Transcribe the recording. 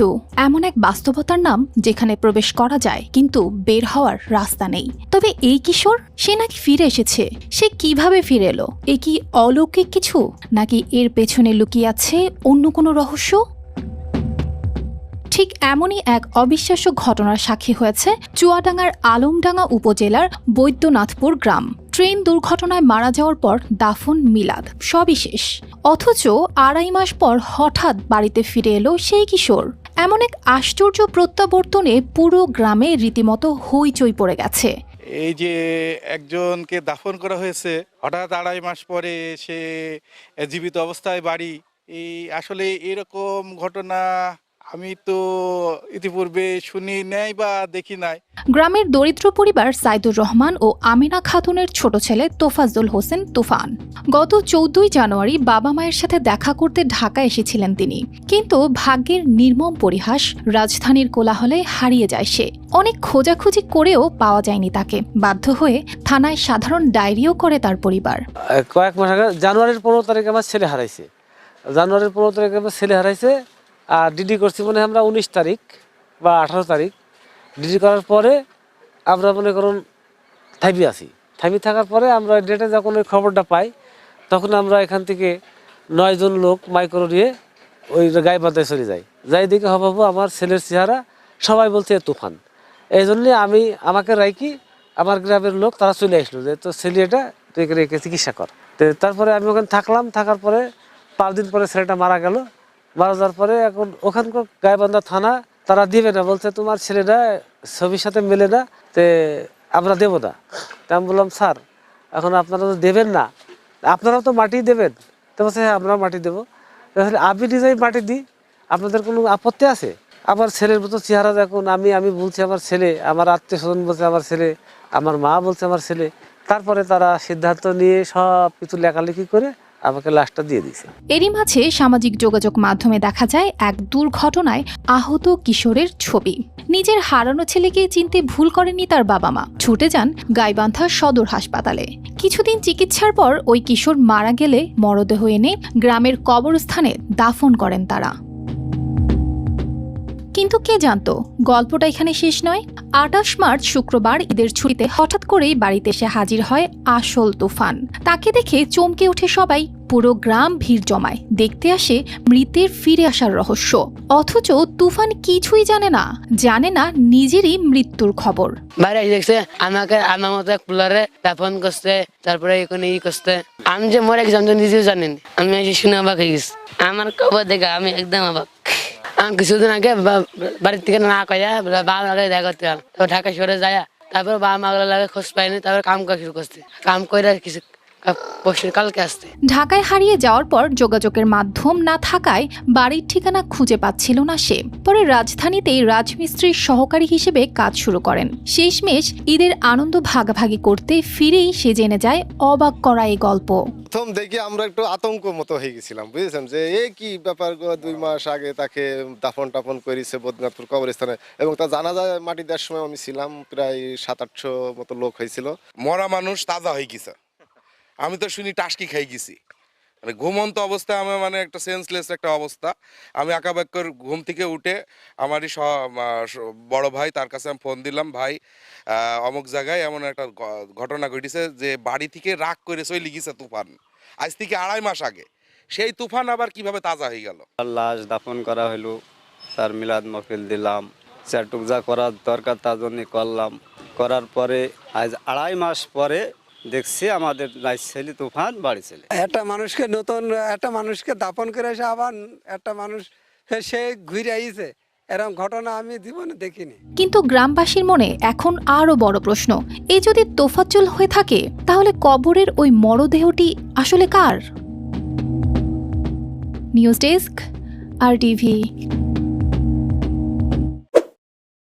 মৃত্যু এমন এক বাস্তবতার নাম যেখানে প্রবেশ করা যায়, কিন্তু বের হওয়ার রাস্তা নেই। তবে এই কিশোর, সে নাকি ফিরে এসেছে? সে কীভাবে ফিরে এলো? এ কি অলৌকিক কিছু? নাকি এর পেছনে লুকিয়ে আছে অন্য কোনো রহস্য? ঠিক এমনই এক অবিশ্বাস্য ঘটনার সাক্ষী হয়েছে চুয়াডাঙ্গার আলমডাঙ্গা উপজেলার বৈদ্যনাথপুর গ্রাম। ট্রেন দুর্ঘটনায় মারা যাওয়ার পর দাফন, মিলাদ সবিশেষ অথচ আড়াই মাস পর হঠাৎ বাড়িতে ফিরে এলো সেই কিশোর। এমন এক আশ্চর্য প্রত্যাবর্তনে পুরো গ্রামে রীতিমতো হইচই পড়ে গেছে। এই যে একজনকে দাফন করা হয়েছে, হঠাৎ আড়াই মাস পরে সে জীবিত অবস্থায় বাড়ি, এই আসলে এরকম ঘটনা আমি তো ইতিপূর্বে শুনি নাই বা দেখি নাই। গ্রামের দরিদ্র পরিবার সাইদুর রহমান ও আমিনা খাতুনের ছোট ছেলে তোফাজ্জল হোসেন তুফান। গত চৌদ্দই জানুয়ারি বাবা মায়ের সাথে দেখা করতে ঢাকা এসেছিলেন তিনি। কিন্তু ভাগ্যের নির্মম পরিহাস রাজধানীর কোলাহলে হারিয়ে যায় সে। অনেক খোঁজাখুঁজি করেও পাওয়া যায়নি তাকে। বাধ্য হয়ে থানায় সাধারণ ডায়েরিও করে তার পরিবার। কয়েক মাস আগে জানুয়ারির পনেরো তারিখে আমার ছেলে হারাইছে। জানুয়ারির পনেরো তারিখে আমার ছেলে হারাইছে। আর ডিডি করছি মনে আমরা উনিশ তারিখ বা আঠারো তারিখ। ডিডি করার পরে আমরা মনে করুন থাইবি আছি। থাইবি থাকার পরে আমরা ডেটে যখন ওই খবরটা পাই, তখন আমরা এখান থেকে নয়জন লোক মাইক্রো নিয়ে ওই গাইবান্ধায় চলে যাই। যাই দিকে হবাবু আমার ছেলের চেহারা সবাই বলছে তুফান। এই জন্যে আমি, আমাকে রাইকি, আমার গ্রামের লোক তারা চলে আসলো যে তো ছেলে এটা, তুই রেখে চিকিৎসা কর। তারপরে আমি ওখানে থাকলাম, থাকার পরে পাঁচ দিন পরে ছেলেটা মারা গেল। মারা যাওয়ার পরে এখন ওখানকার গায়েবান্ধা থানা, তারা দিবে না। বলছে, তোমার ছেলেটা ছবির সাথে মেলে না, তে আমরা দেবো না। তা আমি বললাম, স্যার, এখন আপনারা তো দেবেন না। আপনারাও তো মাটি দেবেন। তো বলছে হ্যাঁ আমরা মাটি দেবো। তাহলে আমি নিজেই মাটি দিই। আপনাদের কোনো আপত্তি আছে? আমার ছেলের মতো চেহারা দেখুন, আমি আমি বলছি, আমার ছেলে, আমার আত্মীয় স্বজন বলছে আমার ছেলে, আমার মা বলছে আমার ছেলে। তারপরে তারা সিদ্ধান্ত নিয়ে সব কিছু লেখালেখি করে আমাকে লাশটা দিয়ে দিছে। এরই মাঝে সামাজিক যোগাযোগ মাধ্যমে দেখা যায় এক দুর্ঘটনায় আহত কিশোরের ছবি। নিজের হারানো ছেলেকে চিনতে ভুল করেনি তার বাবা মা ছুটে যান গাইবান্ধা সদর হাসপাতালে। কিছুদিন চিকিৎসার পর ওই কিশোর মারা গেলে মরদেহ এনে গ্রামের কবরস্থানে দাফন করেন তারা। কিন্তু কে জানতো? গল্পটা এখানে শেষ নয়। আটাশ মার্চ শুক্রবার ঈদের ছুটিতে হঠাৎ করেই বাড়িতে এসে হাজির হয় আসল তুফান। তাকে দেখে চমকে ওঠে সবাই। পুরো গ্রাম ভিড় জমায়। দেখতে আসে মৃতের ফিরে আসার রহস্য। অথচ তুফান কিছুই জানে না। জানে না নিজেরই মৃত্যুর খবর। দেখছে, আমাকে আমার মতো এক প্লারে দাফন করছে, তারপরে এখানে ই করছে। আমি যে মরে গেছি নিজেও জানেন। আমি শুনে অবাক হয়ে গেছি। আমার খবর দেখে আমি একদম অবাক। আমি কিছুদিন আগে বাড়ির থেকে না কয়া বাবা মাকে দেখা করতে গেলাম। তারপর ঢাকা শহরে যায় তারপর বাবা মাগুলো লাগে খোঁজ পাইনি, তারপর কাম করা শুরু করছে কাম করে কিছু কালকে আসতে। ঢাকায় হারিয়ে যাওয়ার পর যোগাযোগের মাধ্যম না থাকায় বাড়ির ঠিকানা খুঁজে পাচ্ছিল না সে। পরে রাজধানীতেই রাজমিস্ত্রির সহকারী হিসেবে কাজ শুরু করেন। শেষমেশ ঈদের আনন্দ ভাগাভাগি করতে ফিরেই সে জেনে যায় অবাক করা এই গল্প। প্রথম দেখে আমরা একটু আতঙ্ক মতো হয়ে গেছিলাম বুঝেছেন? যে এই কি ব্যাপার দুই মাস আগে তাকে দাফন টাফন করেছে বদনাথপুর কবরস্থানে এবং তা জানা যায় মাটি দেওয়ার সময় আমি ছিলাম প্রায় সাত আটশো মতো লোক হয়েছিল। মরা মানুষ তাজা হয়ে গেছে। আমি তো শুনি টাসকি খাই গেছি। মানে ঘুমন্ত অবস্থায় আমার মানে একটা সেন্সলেস একটা অবস্থা। আমি আঁকাবাক্যর ঘুম থেকে উঠে আমারই বড় ভাই, তার কাছে আমি ফোন দিলাম, ভাই অমুক জায়গায় এমন একটা ঘটনা ঘটেছে যে বাড়ি থেকে রাগ করে চলে গেছে তুফান। আজ থেকে আড়াই মাস আগে। সেই তুফান আবার কীভাবে তাজা হয়ে গেল? লাশ দাফন করা হলো তার মিলাদ মফিল দিলাম চারটুক যা করার দরকার তার জন্য করলাম। করার পরে আজ আড়াই মাস পরে দেখছি আমাদের নাই ছেলে তুফান বাড়ি ছেলে। একটা মানুষকে নতুন একটা মানুষকে দাপন করে এসে আবার একটা মানুষ সে ঘুরে আইছে। এরকম ঘটনা আমি জীবনে দেখিনি। কিন্তু গ্রামবাসীর মনে এখন আরও বড় প্রশ্ন। এ যদি তোফাজ্জল হয়ে থাকে তাহলে কবরের ওই মরদেহটি আসলে কার? News desk R TV.